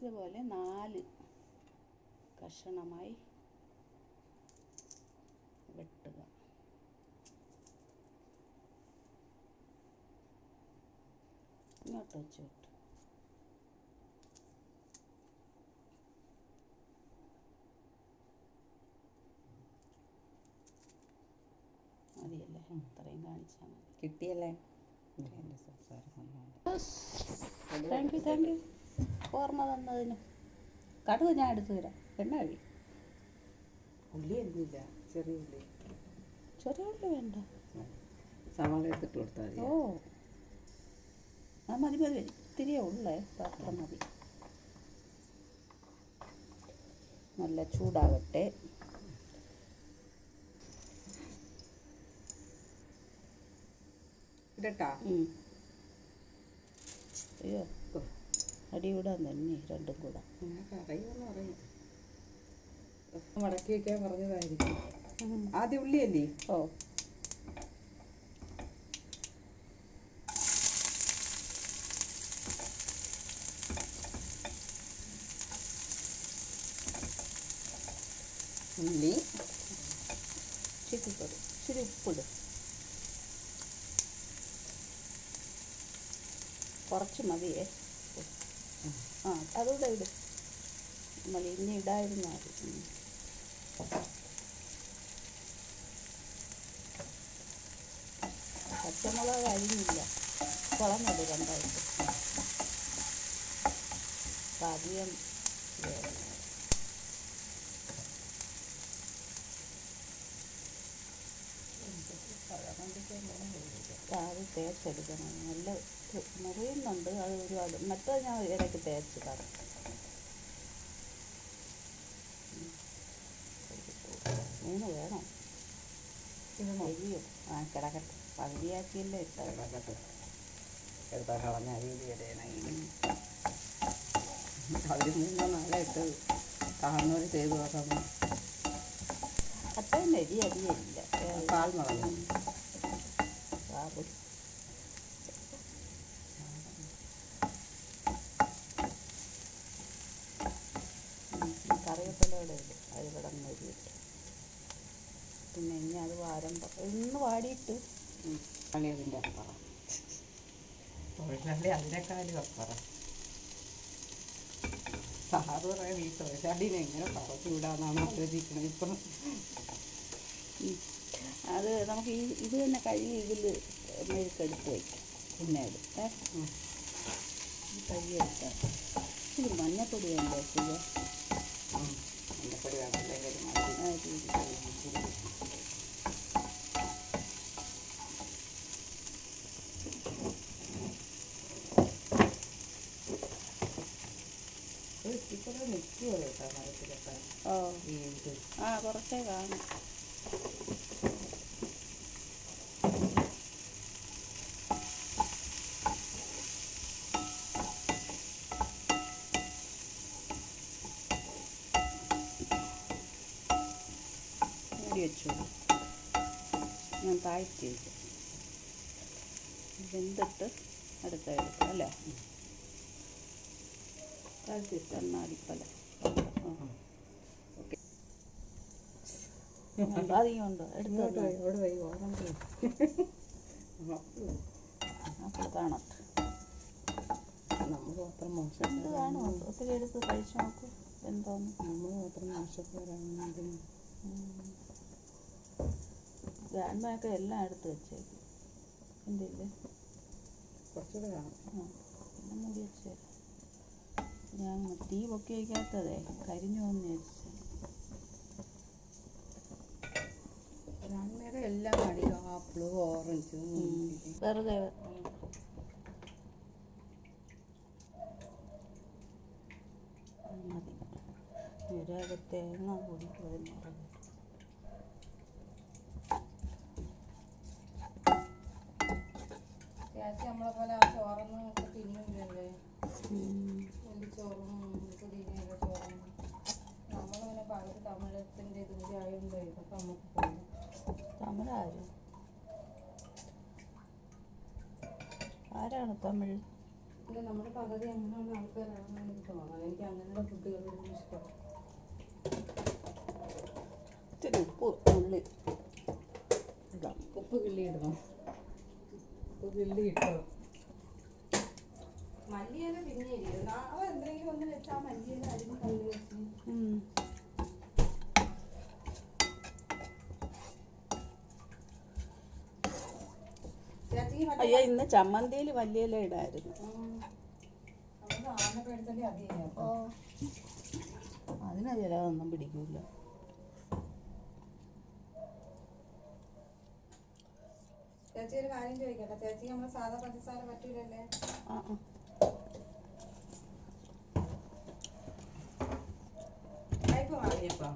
ഇതുപോലെ നാല് കഷണമായി വെട്ടുക. ഇങ്ങോട്ട് വെച്ച് വെട്ടു. മതിയല്ലേ? ഇത്രയും കാണിച്ചാൽ മതി. കിട്ടിയല്ലേ? താങ്ക് യു താങ്ക് യു ഓർമ്മ തന്നതിന് കടുക് ഞാൻ എടുത്തു തരാം. എണ്ണ കഴി. ഉള്ളി അരിഞ്ഞില്ല ചെറിയ ഉള്ളി. ചെറിയ ഉള്ളി വേണ്ട. സവാള എടുത്തിട്ട് കൊടുത്താൽ ഓ. ആ മതി മതി. ഇത്തിരിയേ ഉള്ളേ. പാത്രം മതി. നല്ല ചൂടാകട്ടെ ഇടട്ടാ? അയ്യോ. അടിവിടാൻ തന്നെ രണ്ടും കൂടെ. മടക്കി വയ്ക്കാൻ പറഞ്ഞതായിരിക്കും. ആദ്യം ഉള്ളിയല്ലേ ഓ. ഉള്ളി. ഇച്ചിരി പൊടി ഇച്ചിരി ഉപ്പിടും കുറച്ച് മതിയേ. ആ അതുകൂടെ ഇട്. മതി ഇടായിരുന്നു ഉം. പച്ചമുളക് അരിഞ്ഞില്ല. കുളമിട് രണ്ടായിട്ട്. അപ്പം അധികം വേണം. അത് തേച്ചെടുക്കണം നല്ല മുറിയുന്നുണ്ട് അത് ഒരുപാട് മറ്റത് ഞാൻ ഇടയ്ക്ക് തേച്ച് കാണും മൂന്ന് വേണം. എരിയോ ആ കിടക്കട്ടെ. പകുതിയാക്കിയല്ലേ കിടക്കട്ടെ. എടുത്താൽ കളഞ്ഞ മൂന്നോ നാലോ ഇട്ടത് കാണുന്നവർ ചെയ്തു നോക്കാം. അത്രയും അരി അരിയില്ല കാൽ മുളക്. ഇടും അത് ഇവിടെ എരിയിട്ട് പിന്നെ ഇനി അത് വാരം ഇന്ന് വാടിയിട്ട് കളി അതിന്റെ അപ്പുറം തൊഴിലാളി അതിനേക്കാളും അപ്പുറം സാറ് പറയാൻ ഈ തൊഴിലാളിനെ എങ്ങനെ പറഞ്ഞു വിടാന്നാണ് ആലോചിക്കുന്നത് ഇപ്പം. അത് നമുക്ക് ഈ ഇത് തന്നെ കഴുകി ഇതിൽ മെഴുക്കെടുത്ത് വയ്ക്കാം പിന്നെ ഉം. കഴുകി എടുക്കാം ഇത് മഞ്ഞപ്പൊടി വേണ്ടേ സുഖ ഉം. മഞ്ഞപ്പൊടി വേണം അല്ലെങ്കിൽ ഒരു മതി ആ രീതി ഇപ്പോഴും നിൽക്കുമോ കേട്ടോ ഓ ഈ ആ കുറച്ചേ കാണും. ഞാൻ താഴ്ത്തി വെച്ചു വെന്തിട്ട് അടുത്ത എടുക്കാം അല്ലേ? താഴ്ത്തി കണ്ണാടിപ്പല ഓക്കെ അധികം ഉണ്ടോ എടുത്ത് ഇങ്ങോട്ട് തന്നോ. പോയി അവിടെ പോയി ഓറഞ്ച് അപ്പോൾ കാണട്ടെ നമ്മൾ മാത്രം എന്ത് മോശക്കാരാണ് കാണും ഒത്തിരി എടുത്ത് കഴിച്ചു നോക്കൂ എന്തോന്ന് നമ്മൾ മോശക്കാരാണ് എല്ലാം എടുത്ത് വെച്ചേക്കും എന്തില്ലേ കുറച്ചുകൂടെ കാണും പിന്നെ മൂടി വെച്ചേക്കാം ഞാൻ തീ പൊക്കി വയ്ക്കാത്തതേ കരിഞ്ഞു പോകുന്ന വിചാരിച്ചു. എല്ലാം അടിക്കും ആപ്പിളും ഓറഞ്ചും വെറുതെ. മതി. ഒരാകെ തേങ്ങ കൂടി ചേച്ചി നമ്മളെ പോലെ ആ ചോറൊന്നും ഒക്കെ ആരാണ് തമിഴ്? ഇല്ല നമ്മുടെ പകുതി അങ്ങനെയുള്ള ആൾക്കാരാണെന്ന് എനിക്ക് തോന്നുന്നത് എനിക്ക് അങ്ങനെയുള്ള ഫുഡുകളോട് ഇഷ്ടം. ഇച്ചിരി ഉപ്പ് ഉള്ളി. ഇടാം ഉപ്പ് കിള്ളി ഇടണം? ഉപ്പ് കിള്ളി ഇട്ടോ? മല്ലിയില പിന്നെ ഇരിക്കും നാളെ എന്തെങ്കിലും ഒന്ന് വെച്ചാൽ മല്ലിയില അരിഞ്ഞ് അയ്യോ ഇന്ന് ചമ്മന്തിയിൽ വലിയല ഇടായിരുന്നു. അതിനൊന്നും പിടിക്കൂല. ചേച്ചി ഒരു കാര്യം ചോദിക്കട്ടെ? ചേച്ചി നമ്മൾ സാധാ പഞ്ചസാര പറ്റൂലല്ലേ? വാങ്ങിയപ്പോ